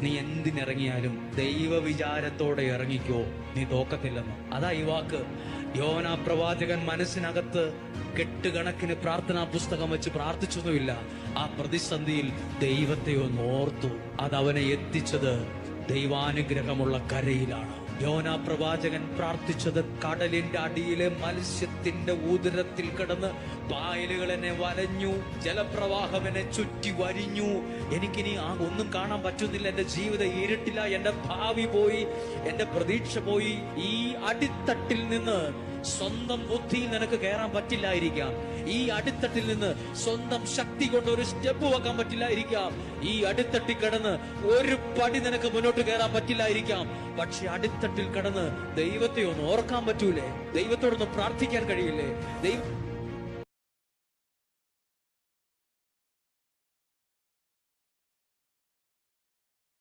നീ എന്തിനിറങ്ങിയാലും ദൈവ വിചാരത്തോടെ ഇറങ്ങിക്കോ. നീ തോക്കത്തില്ലെന്ന്. അതാ ഈ വാക്ക്. യോന പ്രവാചകൻ മനസ്സിനകത്ത് കെട്ടുകണക്കിന് പ്രാർത്ഥനാ പുസ്തകം വെച്ച് പ്രാർത്ഥിച്ചൊന്നുമില്ല. ആ പ്രതിസന്ധിയിൽ ദൈവത്തെ ഒന്ന് ഓർത്തു. അത് അവനെ എത്തിച്ചത് ദൈവാനുഗ്രഹമുള്ള കരയിലാണ്. യോന പ്രവാചകൻ പ്രാർത്ഥിച്ചത് കടലിന്റെ അടിയിലെ മത്സ്യത്തിന്റെ ഉദരത്തിൽ കിടന്ന് പായലുകൾ എന്നെ വലഞ്ഞു ജലപ്രവാഹം എന്നെ ചുറ്റി വരിഞ്ഞു. എനിക്കിനി ആ ഒന്നും കാണാൻ പറ്റുന്നില്ല. എന്റെ ജീവിതം ഇരുട്ടില്ല. എന്റെ ഭാവി പോയി എന്റെ പ്രതീക്ഷ പോയി ഈ അടിത്തട്ടിൽ നിന്ന് സ്വന്തം ബുദ്ധിയിൽ നിനക്ക് കയറാൻ പറ്റില്ലായിരിക്കാം. ഈ അടിത്തട്ടിൽ നിന്ന് സ്വന്തം ശക്തി കൊണ്ട് ഒരു സ്റ്റെപ്പ് വെക്കാൻ പറ്റില്ലായിരിക്കാം. ഈ അടിത്തട്ടിൽ കിടന്ന് ഒരു പടി നിനക്ക് മുന്നോട്ട് കയറാൻ പറ്റില്ലായിരിക്കാം. പക്ഷെ അടിത്തട്ടിൽ കിടന്ന് ദൈവത്തെ ഒന്ന് ഓർക്കാൻ പറ്റൂലേ? ദൈവത്തോടൊന്ന് പ്രാർത്ഥിക്കാൻ കഴിയില്ലേ? ദൈവം